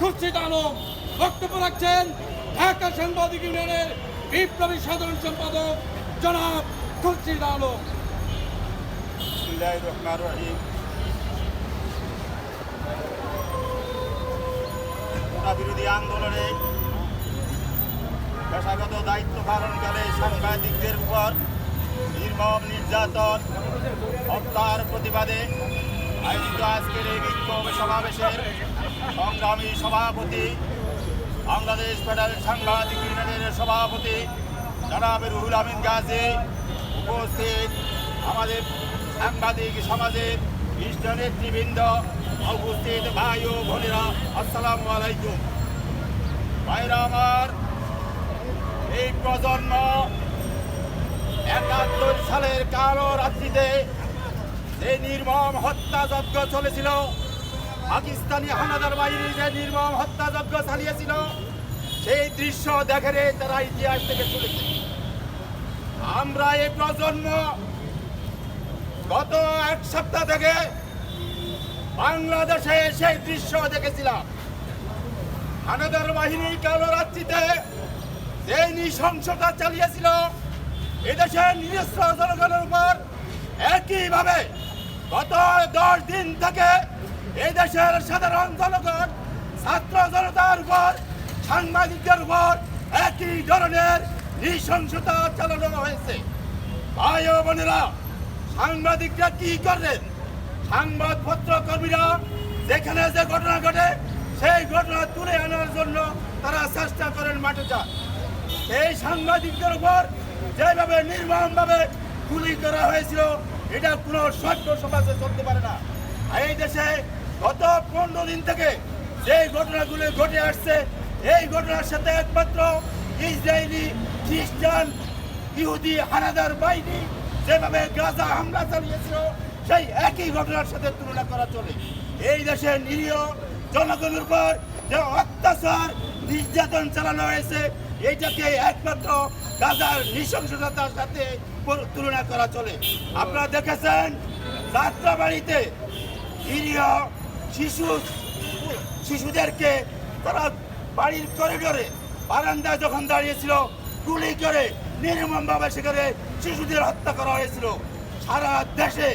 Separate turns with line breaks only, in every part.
খুরশিদ আলম বক্তব্য রাখছেন ঢাকা সাংবাদিক ইউনিয়নের বিপ্লবী সাধারণ সম্পাদক জনাব খুরশিদ আলম।
বিরোধী আন্দোলনে পেশাগত দায়িত্ব পালনকালে সাংবাদিকদের উপর নির্মম নির্যাতন, হত্যার প্রতিবাদে আয়োজিত আজকের এই বিক্ষোভ সমাবেশের সংগ্রামী সভাপতি, বাংলাদেশ ফেডারেল সাংবাদিক ইউনিয়নের সভাপতি জনাব রুহুল আমিন গাজী উপস্থিত আমাদের সাংবাদিক সমাজের ইষ্ট নেতৃবৃন্দ, উপস্থিত ভাই ও বোনেরা। আসসালামু আলাইকুম। ভাইরা আমার, এই প্রজন্ম একাত্তর সালের কালো রাত্রিতে যে নির্মম হত্যাযজ্ঞ চলেছিল, পাকিস্তানি হানাদার বাহিনী যে নির্মম হত্যাযজ্ঞ চালিয়েছিল, সেই দৃশ্য দেখে তারা ইতিহাস থেকে চলেছে আমরা এই প্রজন্ম গত এক সপ্তাহ থেকে বাংলাদেশে সেই দৃশ্য দেখেছিলাম। হানাদার বাহিনী কালো রাত্রিতে যে নৃশংসতা চালিয়েছিল, এদেশের নিজস্ব জনগণের উপর একইভাবে দশ দিন থেকে এই দেশের সাধারণ জনগণ, ছাত্র জনতার উপর, সাংবাদিকদের উপর একই ধরনের নৃশংসতা চালানো হয়েছে। ভাই ও বোনেরা, সাংবাদিকরা কি করলেন সংবাদপত্র কর্মীরা যেখানে যে ঘটনা ঘটে, সেই ঘটনা তুলে আনার জন্য তারা চেষ্টা করেন মাঠে যান। এই সাংবাদিকদের উপর যেভাবে নির্মমভাবে গুলি করা হয়েছিল এটা কোনো সভ্য সমাজে চলতে পারে না। আর এই দেশে গত পনেরো দিন থেকে যে ঘটনাগুলো ঘটে আসছে, এই ঘটনার সাথে একমাত্র ইসরায়েলি, খ্রিস্টান, ইহুদি, হানাদার বাহিনী যেভাবে গাজা হামলা চালিয়েছিল, সেই একই ঘটনার সাথে তুলনা করা চলে। এই দেশের নিরীহ জনগণের উপর যে অত্যাচার, নির্যাতন চালানো হয়েছে এইটাকে একমাত্র গাজার নৃশংসতার সাথে তুলনা করা চলে। আপনারা দেখেছেন, যাত্রাবাড়িতে নিরীহ শিশু, শিশুদেরকে তারা বাড়ির করিডোরে বারান্দায় যখন দাঁড়িয়েছিল, গুলি করে নির্মমভাবে সেখানে শিশুদের হত্যা করা হয়েছিল। সারা দেশে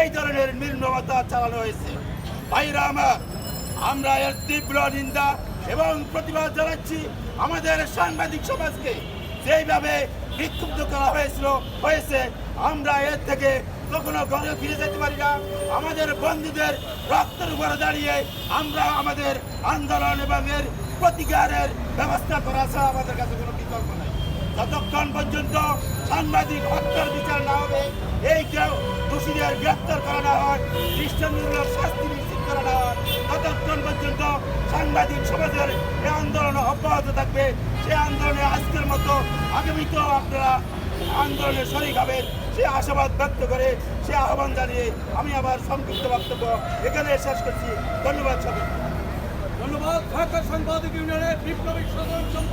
এই ধরনের নির্মমতা চালানো হয়েছে। ভাইরা আমার, আমরা এর তীব্র নিন্দা এবং প্রতিবাদ জানাচ্ছি আমাদের সাংবাদিক সমাজকে। যেইভাবে বিক্ষুব্ধ করা হয়েছিল, হয়েছে, আমরা এর থেকে কখনো ঘরে ফিরে যেতে পারি না। আমাদের বন্ধুদের রক্তের উপরে দাঁড়িয়ে আমরা আমাদের আন্দোলন এবং এর প্রতিকারের ব্যবস্থা করা ছাড়া আমাদের কাছে কোনো বিকল্প নেই। যতক্ষণ পর্যন্ত সাংবাদিক হত্যার বিচার না হবে, এই কেউ দোষীদের গ্রেপ্তার করা না হয় খ্রিস্টানদের শাস্তি নিশ্চিত সাংবাদিক সমাজের এ আন্দোলন অব্যাহত থাকবে। সে আন্দোলনে আজকের মতো আগামীতেও আপনারা আন্দোলনে শরিক হবেন। সে আশাবাদ ব্যক্ত করে সে আহ্বান জানিয়ে আমি আবার সংক্ষিপ্ত বক্তব্য এখানে শেষ করছি। ধন্যবাদ সবাই
ধন্যবাদ। ঢাকা সাংবাদিক ইউনিয়নের বিপ্লবী সম্পাদক